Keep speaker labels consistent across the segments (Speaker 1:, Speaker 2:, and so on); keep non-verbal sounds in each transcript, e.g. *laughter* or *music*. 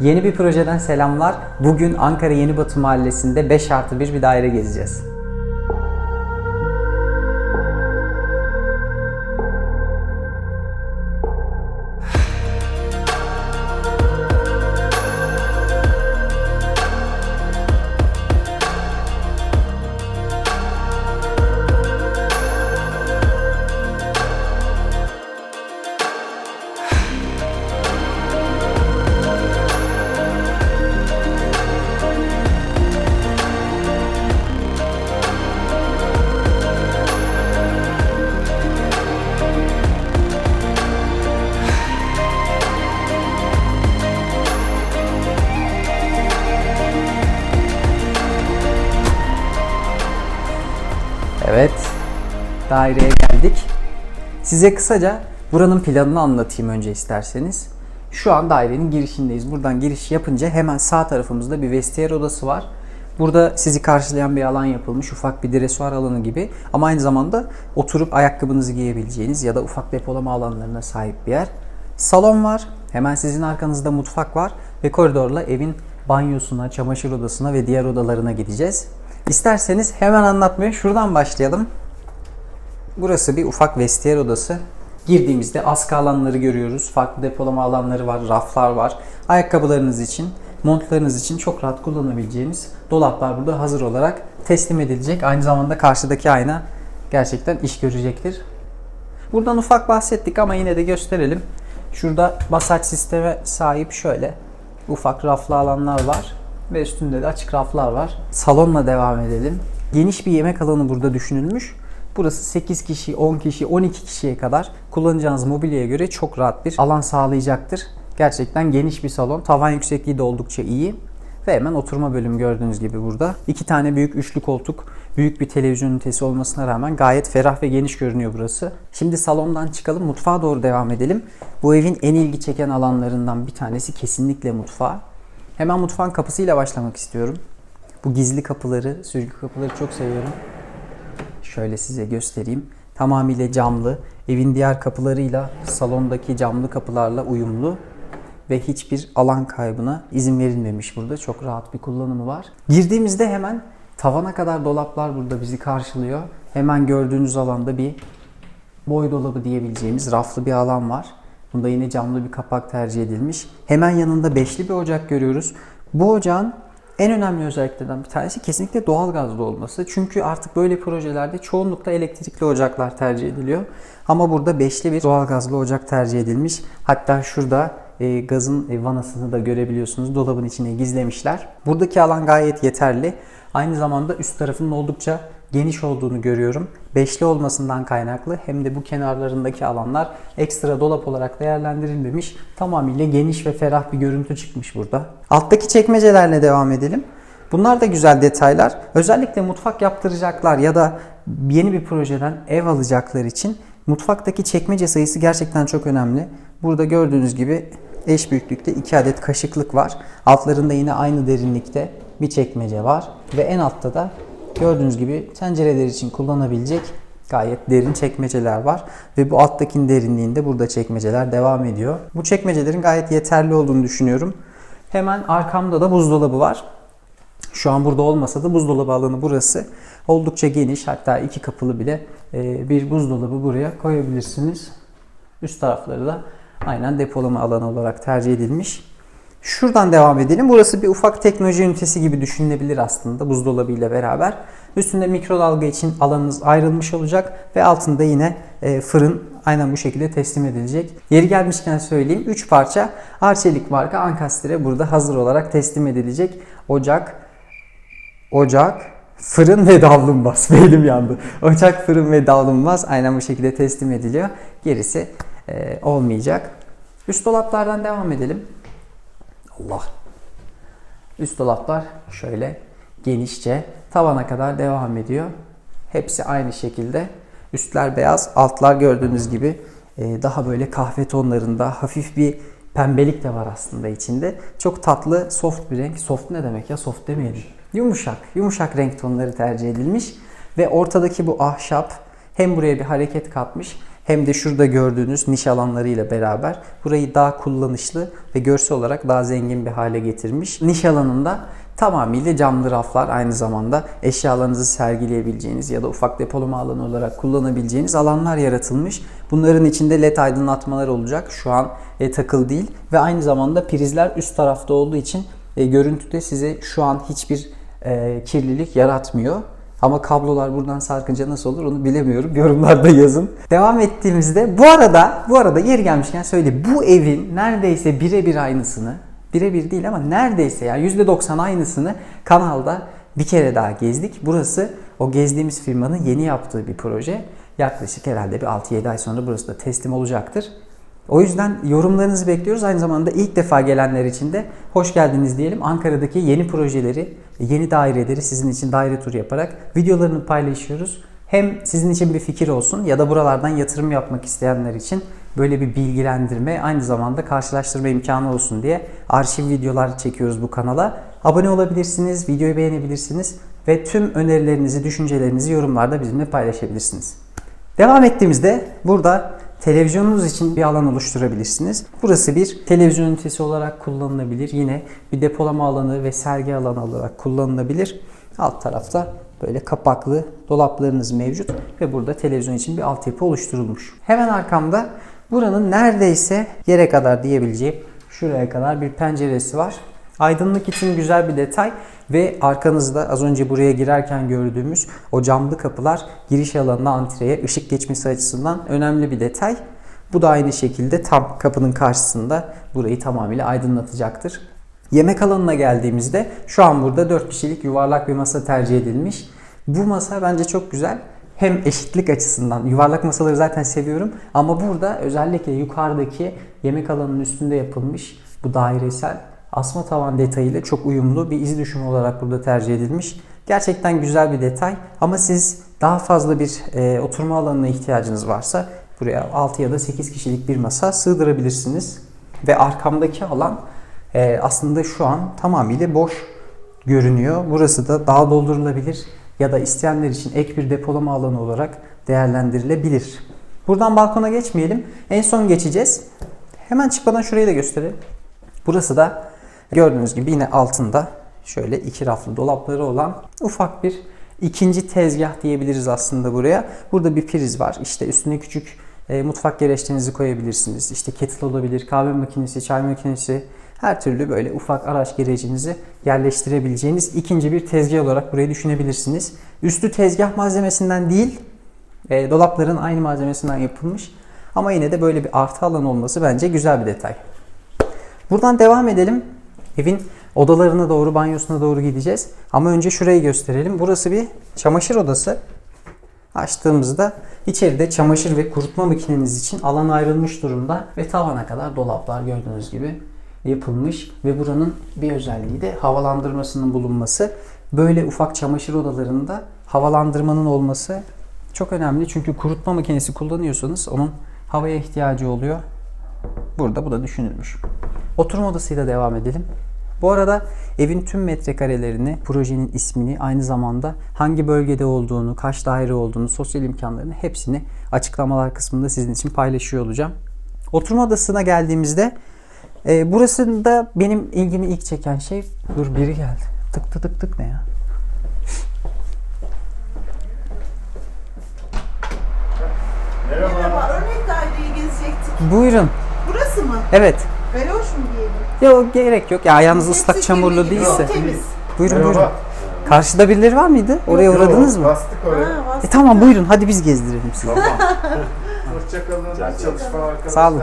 Speaker 1: Yeni bir projeden selamlar. Bugün Ankara Yenibatı Mahallesi'nde 5 artı 1 bir daire gezeceğiz. Daireye geldik. Size kısaca buranın planını anlatayım önce isterseniz. Şu an dairenin girişindeyiz. Buradan giriş yapınca hemen sağ tarafımızda bir vestiyer odası var. Burada sizi karşılayan bir alan yapılmış. Ufak bir dresuar alanı gibi. Ama aynı zamanda oturup ayakkabınızı giyebileceğiniz ya da ufak depolama alanlarına sahip bir yer. Salon var. Hemen sizin arkanızda mutfak var. Ve koridorla evin banyosuna, çamaşır odasına ve diğer odalarına gideceğiz. İsterseniz hemen anlatmaya şuradan başlayalım. Burası bir ufak vestiyer odası. Girdiğimizde askı alanları görüyoruz. Farklı depolama alanları var, raflar var. Ayakkabılarınız için, montlarınız için çok rahat kullanabileceğiniz dolaplar burada hazır olarak teslim edilecek. Aynı zamanda karşıdaki ayna gerçekten iş görecektir. Buradan ufak bahsettik ama yine de gösterelim. Şurada masaj sisteme sahip şöyle ufak raflı alanlar var ve üstünde de açık raflar var. Salonla devam edelim. Geniş bir yemek alanı burada düşünülmüş. Burası 8 kişi, 10 kişi, 12 kişiye kadar kullanacağınız mobilyaya göre çok rahat bir alan sağlayacaktır. Gerçekten geniş bir salon. Tavan yüksekliği de oldukça iyi. Ve hemen oturma bölümü gördüğünüz gibi burada. İki tane büyük üçlü koltuk, büyük bir televizyon ünitesi olmasına rağmen gayet ferah ve geniş görünüyor burası. Şimdi salondan çıkalım, mutfağa doğru devam edelim. Bu evin en ilgi çeken alanlarından bir tanesi kesinlikle mutfağı. Hemen mutfağın kapısıyla başlamak istiyorum. Bu gizli kapıları, sürgü kapıları çok seviyorum. Şöyle size göstereyim. Tamamıyla camlı. Evin diğer kapılarıyla salondaki camlı kapılarla uyumlu ve hiçbir alan kaybına izin verilmemiş burada. Çok rahat bir kullanımı var. Girdiğimizde hemen tavana kadar dolaplar burada bizi karşılıyor. Hemen gördüğünüz alanda bir boy dolabı diyebileceğimiz raflı bir alan var. Bunda yine camlı bir kapak tercih edilmiş. Hemen yanında beşli bir ocak görüyoruz. Bu ocağın en önemli özelliklerinden bir tanesi kesinlikle doğalgazlı olması. Çünkü artık böyle projelerde çoğunlukla elektrikli ocaklar tercih ediliyor. Ama burada beşli bir doğalgazlı ocak tercih edilmiş. Hatta şurada e, gazın e, vanasını da görebiliyorsunuz. Dolabın içine gizlemişler. Buradaki alan gayet yeterli. Aynı zamanda üst tarafının oldukça geniş olduğunu görüyorum. Beşli olmasından kaynaklı hem de bu kenarlarındaki alanlar ekstra dolap olarak değerlendirilmemiş. Tamamıyla geniş ve ferah bir görüntü çıkmış burada. Alttaki çekmecelerle devam edelim. Bunlar da güzel detaylar. Özellikle mutfak yaptıracaklar ya da yeni bir projeden ev alacaklar için mutfaktaki çekmece sayısı gerçekten çok önemli. Burada gördüğünüz gibi eş büyüklükte 2 adet kaşıklık var. Altlarında yine aynı derinlikte bir çekmece var ve en altta da gördüğünüz gibi tencereler için kullanabilecek gayet derin çekmeceler var ve bu alttakinin derinliğinde burada çekmeceler devam ediyor. Bu çekmecelerin gayet yeterli olduğunu düşünüyorum. Hemen arkamda da buzdolabı var. Şu an burada olmasa da buzdolabı alanı burası. Oldukça geniş hatta iki kapılı bile e, bir buzdolabı buraya koyabilirsiniz. Üst tarafları da aynen depolama alanı olarak tercih edilmiş. Şuradan devam edelim. Burası bir ufak teknoloji ünitesi gibi düşünülebilir aslında buzdolabı ile beraber. Üstünde mikrodalga için alanınız ayrılmış olacak ve altında yine e, fırın aynen bu şekilde teslim edilecek. Yeri gelmişken söyleyeyim 3 parça Arçelik marka Ankastre burada hazır olarak teslim edilecek. Ocak, ocak, fırın ve davlumbaz. *laughs* Benim yandı. Ocak, fırın ve davlumbaz aynen bu şekilde teslim ediliyor. Gerisi e, olmayacak. Üst dolaplardan devam edelim. Allah. Üst dolaplar şöyle genişçe tavana kadar devam ediyor. Hepsi aynı şekilde. Üstler beyaz, altlar gördüğünüz gibi e, daha böyle kahve tonlarında hafif bir pembelik de var aslında içinde. Çok tatlı, soft bir renk. Soft ne demek ya? Soft demeyelim. Yumuşak, yumuşak renk tonları tercih edilmiş. Ve ortadaki bu ahşap hem buraya bir hareket katmış hem de şurada gördüğünüz niş alanlarıyla beraber burayı daha kullanışlı ve görsel olarak daha zengin bir hale getirmiş. Niş alanında tamamıyla camlı raflar aynı zamanda eşyalarınızı sergileyebileceğiniz ya da ufak depolama alanı olarak kullanabileceğiniz alanlar yaratılmış. Bunların içinde led aydınlatmalar olacak. Şu an e, takılı değil ve aynı zamanda prizler üst tarafta olduğu için e, görüntüde size şu an hiçbir e, kirlilik yaratmıyor. Ama kablolar buradan sarkınca nasıl olur onu bilemiyorum. *laughs* Yorumlarda yazın. Devam ettiğimizde bu arada bu arada yer gelmişken söyleyeyim. Bu evin neredeyse birebir aynısını birebir değil ama neredeyse yani %90 aynısını kanalda bir kere daha gezdik. Burası o gezdiğimiz firmanın yeni yaptığı bir proje. Yaklaşık herhalde bir 6-7 ay sonra burası da teslim olacaktır. O yüzden yorumlarınızı bekliyoruz. Aynı zamanda ilk defa gelenler için de hoş geldiniz diyelim. Ankara'daki yeni projeleri, yeni daireleri sizin için daire turu yaparak videolarını paylaşıyoruz. Hem sizin için bir fikir olsun ya da buralardan yatırım yapmak isteyenler için böyle bir bilgilendirme, aynı zamanda karşılaştırma imkanı olsun diye arşiv videolar çekiyoruz bu kanala. Abone olabilirsiniz, videoyu beğenebilirsiniz ve tüm önerilerinizi, düşüncelerinizi yorumlarda bizimle paylaşabilirsiniz. Devam ettiğimizde burada televizyonunuz için bir alan oluşturabilirsiniz. Burası bir televizyon ünitesi olarak kullanılabilir. Yine bir depolama alanı ve sergi alanı olarak kullanılabilir. Alt tarafta böyle kapaklı dolaplarınız mevcut ve burada televizyon için bir altyapı oluşturulmuş. Hemen arkamda buranın neredeyse yere kadar diyebileceğim şuraya kadar bir penceresi var. Aydınlık için güzel bir detay ve arkanızda az önce buraya girerken gördüğümüz o camlı kapılar giriş alanına antreye ışık geçmesi açısından önemli bir detay. Bu da aynı şekilde tam kapının karşısında burayı tamamıyla aydınlatacaktır. Yemek alanına geldiğimizde şu an burada 4 kişilik yuvarlak bir masa tercih edilmiş. Bu masa bence çok güzel. Hem eşitlik açısından yuvarlak masaları zaten seviyorum ama burada özellikle yukarıdaki yemek alanının üstünde yapılmış bu dairesel asma tavan detayıyla çok uyumlu bir iz düşümü olarak burada tercih edilmiş. Gerçekten güzel bir detay ama siz daha fazla bir e, oturma alanına ihtiyacınız varsa buraya 6 ya da 8 kişilik bir masa sığdırabilirsiniz. Ve arkamdaki alan e, aslında şu an tamamıyla boş görünüyor. Burası da daha doldurulabilir ya da isteyenler için ek bir depolama alanı olarak değerlendirilebilir. Buradan balkona geçmeyelim. En son geçeceğiz. Hemen çıkmadan şurayı da gösterelim. Burası da gördüğünüz gibi yine altında şöyle iki raflı dolapları olan ufak bir ikinci tezgah diyebiliriz aslında buraya. Burada bir priz var. İşte üstüne küçük e, mutfak gereçlerinizi koyabilirsiniz. İşte kettle olabilir, kahve makinesi, çay makinesi, her türlü böyle ufak araç gerecinizi yerleştirebileceğiniz ikinci bir tezgah olarak burayı düşünebilirsiniz. Üstü tezgah malzemesinden değil, e, dolapların aynı malzemesinden yapılmış. Ama yine de böyle bir artı alan olması bence güzel bir detay. Buradan devam edelim. Evin odalarına doğru, banyosuna doğru gideceğiz. Ama önce şurayı gösterelim. Burası bir çamaşır odası. Açtığımızda içeride çamaşır ve kurutma makineniz için alan ayrılmış durumda ve tavana kadar dolaplar gördüğünüz gibi yapılmış ve buranın bir özelliği de havalandırmasının bulunması. Böyle ufak çamaşır odalarında havalandırmanın olması çok önemli. Çünkü kurutma makinesi kullanıyorsanız onun havaya ihtiyacı oluyor. Burada bu da düşünülmüş. Oturma odasıyla devam edelim. Bu arada evin tüm metrekarelerini, projenin ismini, aynı zamanda hangi bölgede olduğunu, kaç daire olduğunu, sosyal imkanlarını hepsini açıklamalar kısmında sizin için paylaşıyor olacağım. Oturma odasına geldiğimizde e, burasında benim ilgimi ilk çeken şey, dur biri geldi. Tık tık tık tık ne ya?
Speaker 2: Merhaba, örnek daireyi gezecektik.
Speaker 1: Buyurun.
Speaker 2: Burası mı?
Speaker 1: Evet.
Speaker 2: Veloş mu diyelim?
Speaker 1: Yok gerek yok. Ya ayağınız
Speaker 2: Hepsi
Speaker 1: ıslak çamurlu
Speaker 2: gibi,
Speaker 1: değilse.
Speaker 2: yok, Temiz.
Speaker 1: Buyurun
Speaker 3: Merhaba.
Speaker 1: buyurun. Karşıda birileri var mıydı? Oraya
Speaker 3: Yok,
Speaker 1: uğradınız mı?
Speaker 3: Bastık oraya.
Speaker 2: Ha,
Speaker 1: E
Speaker 2: vasıta.
Speaker 1: tamam buyurun hadi biz gezdirelim sizi. *laughs*
Speaker 3: Hoşçakalın.
Speaker 4: Rica ederim.
Speaker 3: Çalışma arkadaşlar.
Speaker 1: Sağ olun.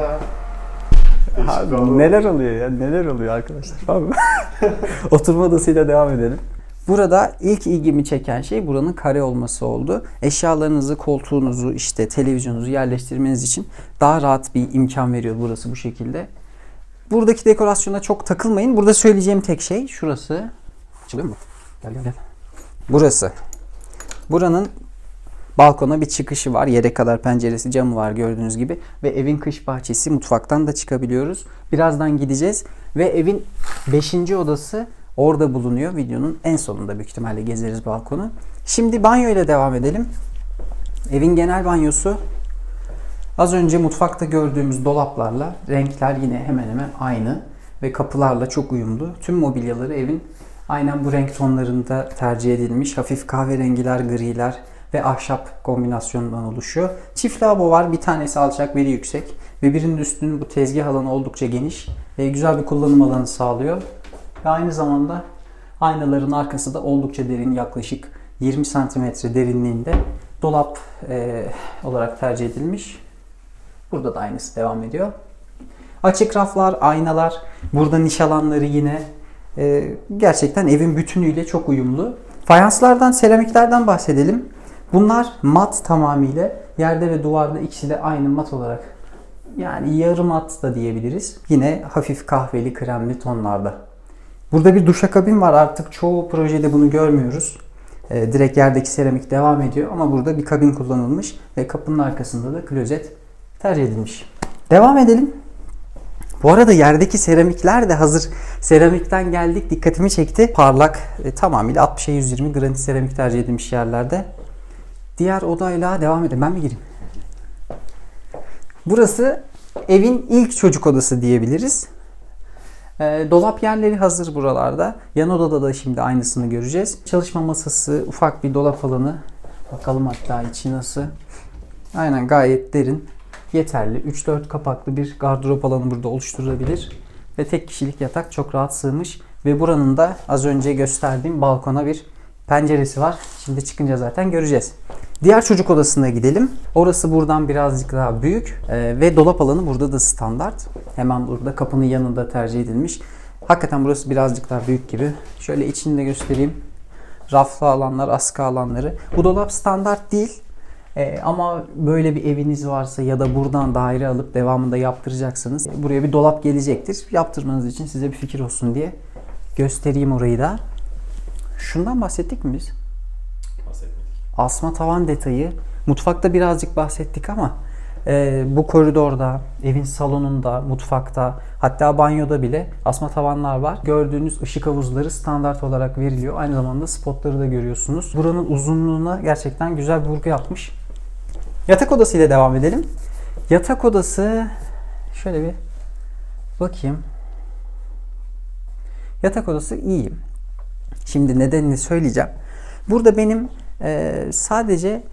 Speaker 3: Oldu.
Speaker 1: neler oluyor ya neler oluyor arkadaşlar. Abi. *laughs* Oturma odasıyla devam edelim. Burada ilk ilgimi çeken şey buranın kare olması oldu. Eşyalarınızı, koltuğunuzu, işte televizyonunuzu yerleştirmeniz için daha rahat bir imkan veriyor burası bu şekilde. Buradaki dekorasyona çok takılmayın. Burada söyleyeceğim tek şey şurası. Açılıyor mu? Gel gel gel. Burası. Buranın balkona bir çıkışı var. Yere kadar penceresi, camı var gördüğünüz gibi. Ve evin kış bahçesi, mutfaktan da çıkabiliyoruz. Birazdan gideceğiz. Ve evin 5. odası orada bulunuyor. Videonun en sonunda büyük ihtimalle gezeriz balkonu. Şimdi banyo ile devam edelim. Evin genel banyosu Az önce mutfakta gördüğümüz dolaplarla renkler yine hemen hemen aynı ve kapılarla çok uyumlu. Tüm mobilyaları evin aynen bu renk tonlarında tercih edilmiş. Hafif kahverengiler, griler ve ahşap kombinasyonundan oluşuyor. Çift lavabo var. Bir tanesi alçak, biri yüksek. Ve birinin üstünün bu tezgah alanı oldukça geniş. Ve güzel bir kullanım alanı sağlıyor. Ve aynı zamanda aynaların arkası da oldukça derin. Yaklaşık 20 santimetre derinliğinde dolap e, olarak tercih edilmiş. Burada da aynısı devam ediyor. Açık raflar, aynalar, burada niş alanları yine e, gerçekten evin bütünüyle çok uyumlu. Fayanslardan, seramiklerden bahsedelim. Bunlar mat tamamıyla. Yerde ve duvarda ikisi de aynı mat olarak. Yani yarı mat da diyebiliriz. Yine hafif kahveli, kremli tonlarda. Burada bir duşakabin var. Artık çoğu projede bunu görmüyoruz. E, direkt yerdeki seramik devam ediyor ama burada bir kabin kullanılmış ve kapının arkasında da klozet tercih edilmiş. Devam edelim. Bu arada yerdeki seramikler de hazır seramikten geldik dikkatimi çekti. Parlak e, tamamıyla 60'a 120 granit seramik tercih edilmiş yerlerde. Diğer odayla devam edelim. Ben mi gireyim? Burası evin ilk çocuk odası diyebiliriz. E, dolap yerleri hazır buralarda. Yan odada da şimdi aynısını göreceğiz. Çalışma masası, ufak bir dolap alanı. Bakalım hatta içi nasıl. Aynen gayet derin. Yeterli. 3-4 kapaklı bir gardırop alanı burada oluşturulabilir. Ve tek kişilik yatak çok rahat sığmış. Ve buranın da az önce gösterdiğim balkona bir penceresi var. Şimdi çıkınca zaten göreceğiz. Diğer çocuk odasına gidelim. Orası buradan birazcık daha büyük Ee, ve dolap alanı burada da standart. Hemen burada kapının yanında tercih edilmiş. Hakikaten burası birazcık daha büyük gibi. Şöyle içini de göstereyim. Raflı alanlar, askı alanları. Bu dolap standart değil. Ee, ama böyle bir eviniz varsa ya da buradan daire alıp devamında yaptıracaksınız. Buraya bir dolap gelecektir. Yaptırmanız için size bir fikir olsun diye göstereyim orayı da. Şundan bahsettik mi biz?
Speaker 3: Bahsetmedik.
Speaker 1: Asma tavan detayı. Mutfakta birazcık bahsettik ama e, bu koridorda, evin salonunda, mutfakta hatta banyoda bile asma tavanlar var. Gördüğünüz ışık havuzları standart olarak veriliyor. Aynı zamanda spotları da görüyorsunuz. Buranın uzunluğuna gerçekten güzel bir vurgu yapmış. Yatak odası ile devam edelim. Yatak odası şöyle bir bakayım. Yatak odası iyi. Şimdi nedenini söyleyeceğim. Burada benim e, sadece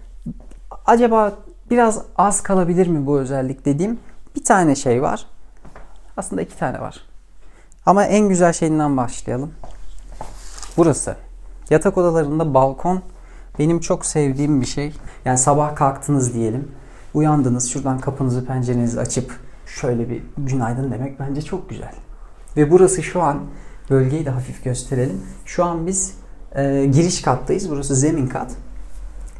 Speaker 1: acaba biraz az kalabilir mi bu özellik dediğim bir tane şey var. Aslında iki tane var. Ama en güzel şeyinden başlayalım. Burası. Yatak odalarında balkon benim çok sevdiğim bir şey. Yani sabah kalktınız diyelim. Uyandınız şuradan kapınızı pencerenizi açıp şöyle bir günaydın demek bence çok güzel. Ve burası şu an bölgeyi de hafif gösterelim. Şu an biz e, giriş kattayız. Burası zemin kat.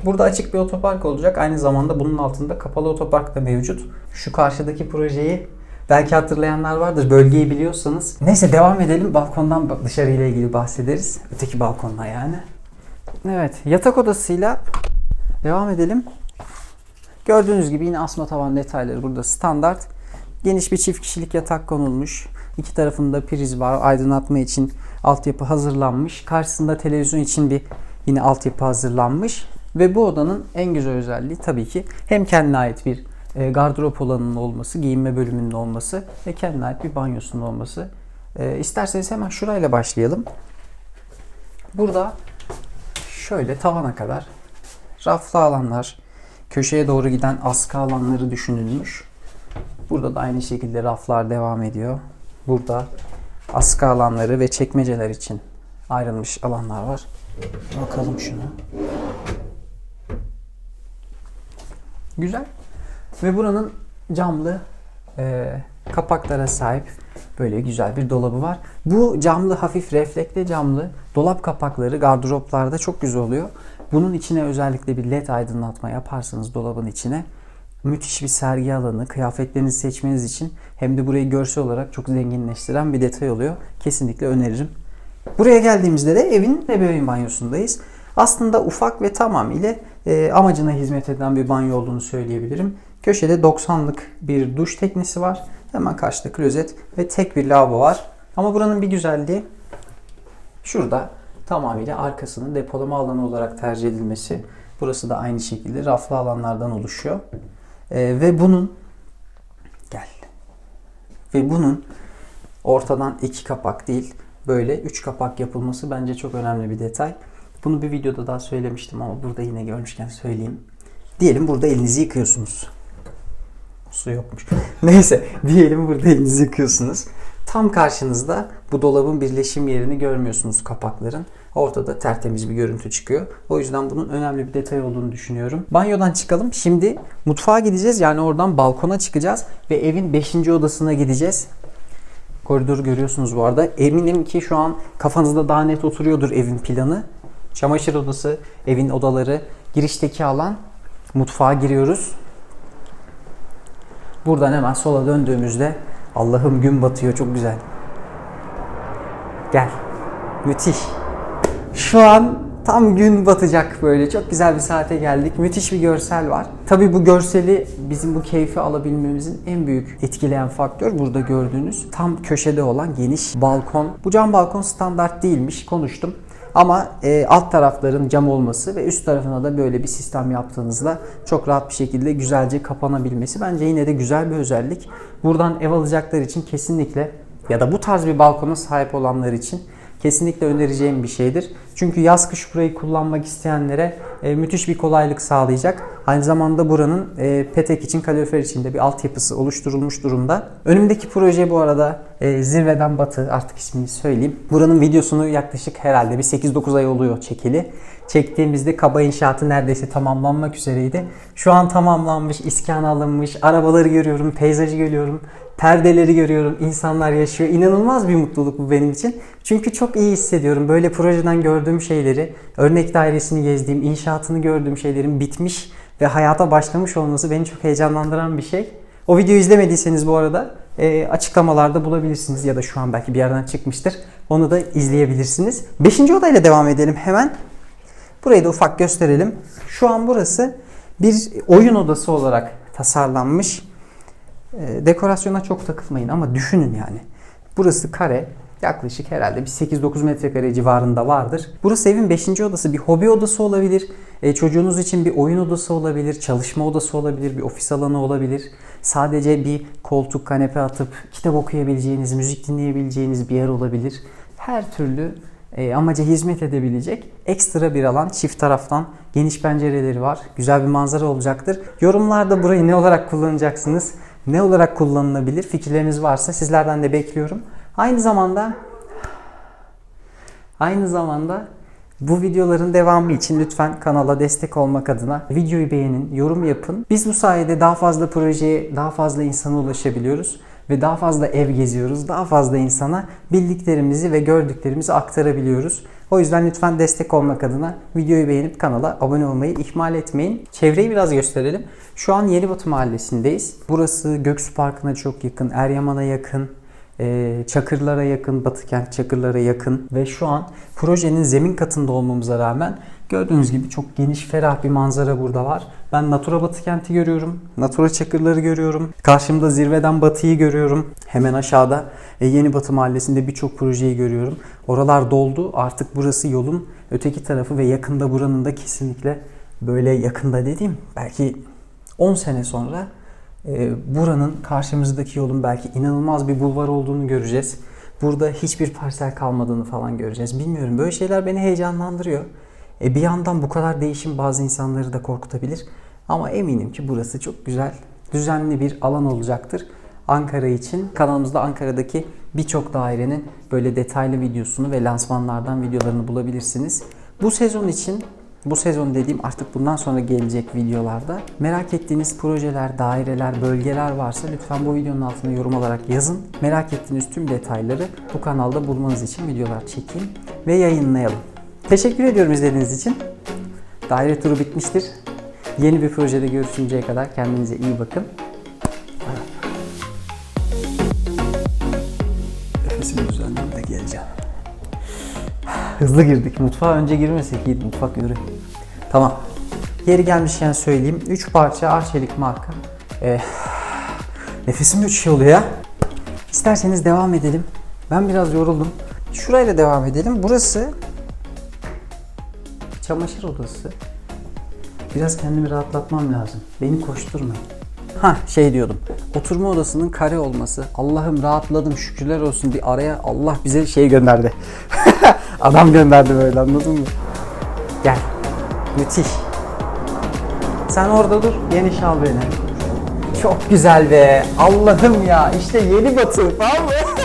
Speaker 1: Burada açık bir otopark olacak. Aynı zamanda bunun altında kapalı otopark da mevcut. Şu karşıdaki projeyi belki hatırlayanlar vardır. Bölgeyi biliyorsanız. Neyse devam edelim. Balkondan dışarıyla ilgili bahsederiz. Öteki balkonla yani. Evet. Yatak odasıyla devam edelim. Gördüğünüz gibi yine asma tavan detayları burada standart. Geniş bir çift kişilik yatak konulmuş. İki tarafında priz var. Aydınlatma için altyapı hazırlanmış. Karşısında televizyon için bir yine altyapı hazırlanmış. Ve bu odanın en güzel özelliği tabii ki hem kendine ait bir e, gardırop alanının olması, giyinme bölümünün olması ve kendine ait bir banyosunun olması. E, isterseniz hemen şurayla başlayalım. Burada şöyle tavana kadar raflı alanlar, köşeye doğru giden askı alanları düşünülmüş. Burada da aynı şekilde raflar devam ediyor. Burada askı alanları ve çekmeceler için ayrılmış alanlar var. Bakalım şuna. Güzel. Ve buranın camlı e, kapaklara sahip böyle güzel bir dolabı var. Bu camlı hafif reflekte camlı dolap kapakları gardıroplarda çok güzel oluyor. Bunun içine özellikle bir led aydınlatma yaparsanız dolabın içine müthiş bir sergi alanı, kıyafetlerinizi seçmeniz için hem de burayı görsel olarak çok zenginleştiren bir detay oluyor. Kesinlikle öneririm. Buraya geldiğimizde de evin ebeveyn banyosundayız. Aslında ufak ve tamamıyla e, amacına hizmet eden bir banyo olduğunu söyleyebilirim. Köşede 90'lık bir duş teknisi var. Hemen karşıda klozet ve tek bir lavabo var. Ama buranın bir güzelliği şurada tamamıyla arkasının depolama alanı olarak tercih edilmesi. Burası da aynı şekilde raflı alanlardan oluşuyor. Ee, ve bunun gel. Ve bunun ortadan iki kapak değil böyle üç kapak yapılması bence çok önemli bir detay. Bunu bir videoda daha söylemiştim ama burada yine görmüşken söyleyeyim. Diyelim burada elinizi yıkıyorsunuz. Su yokmuş. *laughs* Neyse diyelim burada elinizi yıkıyorsunuz. Tam karşınızda bu dolabın birleşim yerini görmüyorsunuz kapakların. Ortada tertemiz bir görüntü çıkıyor. O yüzden bunun önemli bir detay olduğunu düşünüyorum. Banyodan çıkalım. Şimdi mutfağa gideceğiz. Yani oradan balkona çıkacağız ve evin 5. odasına gideceğiz. Koridoru görüyorsunuz bu arada. Eminim ki şu an kafanızda daha net oturuyordur evin planı. Çamaşır odası, evin odaları, girişteki alan, mutfağa giriyoruz. Buradan hemen sola döndüğümüzde Allah'ım gün batıyor çok güzel. Gel. Müthiş. Şu an tam gün batacak böyle. Çok güzel bir saate geldik. Müthiş bir görsel var. Tabii bu görseli bizim bu keyfi alabilmemizin en büyük etkileyen faktör burada gördüğünüz tam köşede olan geniş balkon. Bu cam balkon standart değilmiş. Konuştum. Ama e, alt tarafların cam olması ve üst tarafına da böyle bir sistem yaptığınızda çok rahat bir şekilde güzelce kapanabilmesi bence yine de güzel bir özellik. Buradan ev alacaklar için kesinlikle ya da bu tarz bir balkona sahip olanlar için kesinlikle önereceğim bir şeydir. Çünkü yaz kış burayı kullanmak isteyenlere e, müthiş bir kolaylık sağlayacak. Aynı zamanda buranın e, petek için kalorifer için de bir altyapısı oluşturulmuş durumda. Önümdeki proje bu arada e, zirveden batı artık ismini söyleyeyim. Buranın videosunu yaklaşık herhalde bir 8-9 ay oluyor çekili. Çektiğimizde kaba inşaatı neredeyse tamamlanmak üzereydi. Şu an tamamlanmış, iskan alınmış, arabaları görüyorum, peyzajı görüyorum, perdeleri görüyorum, insanlar yaşıyor. İnanılmaz bir mutluluk bu benim için. Çünkü çok iyi hissediyorum. Böyle projeden gördüğüm şeyleri, örnek dairesini gezdiğim, inşaatını gördüğüm şeylerin bitmiş ve hayata başlamış olması beni çok heyecanlandıran bir şey. O videoyu izlemediyseniz bu arada e, açıklamalarda bulabilirsiniz ya da şu an belki bir yerden çıkmıştır. Onu da izleyebilirsiniz. Beşinci odayla devam edelim hemen. Burayı da ufak gösterelim. Şu an burası bir oyun odası olarak tasarlanmış. E, dekorasyona çok takılmayın ama düşünün yani. Burası kare. Yaklaşık herhalde bir 8-9 metrekare civarında vardır. Burası evin 5. odası. Bir hobi odası olabilir. E, çocuğunuz için bir oyun odası olabilir. Çalışma odası olabilir. Bir ofis alanı olabilir. Sadece bir koltuk, kanepe atıp kitap okuyabileceğiniz, müzik dinleyebileceğiniz bir yer olabilir. Her türlü e, amaca hizmet edebilecek ekstra bir alan. Çift taraftan geniş pencereleri var. Güzel bir manzara olacaktır. Yorumlarda burayı ne olarak kullanacaksınız? Ne olarak kullanılabilir? Fikirleriniz varsa sizlerden de bekliyorum. Aynı zamanda aynı zamanda bu videoların devamı için lütfen kanala destek olmak adına videoyu beğenin, yorum yapın. Biz bu sayede daha fazla projeye, daha fazla insana ulaşabiliyoruz ve daha fazla ev geziyoruz. Daha fazla insana bildiklerimizi ve gördüklerimizi aktarabiliyoruz. O yüzden lütfen destek olmak adına videoyu beğenip kanala abone olmayı ihmal etmeyin. Çevreyi biraz gösterelim. Şu an Yenibatı Mahallesi'ndeyiz. Burası Göksu Parkı'na çok yakın, Eryaman'a yakın, e, Çakırlara yakın, Batıkent Çakırlara yakın ve şu an projenin zemin katında olmamıza rağmen gördüğünüz gibi çok geniş, ferah bir manzara burada var. Ben Natura Batıkent'i görüyorum, Natura Çakırları görüyorum. Karşımda zirveden Batı'yı görüyorum. Hemen aşağıda e, Yeni Batı Mahallesi'nde birçok projeyi görüyorum. Oralar doldu. Artık burası yolun öteki tarafı ve yakında buranın da kesinlikle böyle yakında dediğim belki 10 sene sonra e, buranın karşımızdaki yolun belki inanılmaz bir bulvar olduğunu göreceğiz. Burada hiçbir parsel kalmadığını falan göreceğiz. Bilmiyorum böyle şeyler beni heyecanlandırıyor. E, bir yandan bu kadar değişim bazı insanları da korkutabilir. Ama eminim ki burası çok güzel, düzenli bir alan olacaktır. Ankara için kanalımızda Ankara'daki birçok dairenin böyle detaylı videosunu ve lansmanlardan videolarını bulabilirsiniz. Bu sezon için bu sezon dediğim artık bundan sonra gelecek videolarda merak ettiğiniz projeler, daireler, bölgeler varsa lütfen bu videonun altına yorum olarak yazın. Merak ettiğiniz tüm detayları bu kanalda bulmanız için videolar çekeyim ve yayınlayalım. Teşekkür ediyorum izlediğiniz için. Daire turu bitmiştir. Yeni bir projede görüşünceye kadar kendinize iyi bakın. Nefesimi düzenleyeyim de geleceğim. Hızlı girdik. Mutfağa önce girmesek iyiydi. Mutfak yürü. Tamam. Yeri gelmişken söyleyeyim. 3 parça Arçelik marka. Ee, nefesim üç şey oluyor ya. İsterseniz devam edelim. Ben biraz yoruldum. Şurayla devam edelim. Burası çamaşır odası. Biraz kendimi rahatlatmam lazım. Beni koşturmayın. Ha şey diyordum. Oturma odasının kare olması. Allah'ım rahatladım şükürler olsun diye araya Allah bize şey gönderdi. *laughs* Adam gönderdi böyle anladın mı? Gel. Müthiş. Sen orada dur. Geniş al beni. Çok güzel be. Allah'ım ya. işte yeni batı. Tamam mı?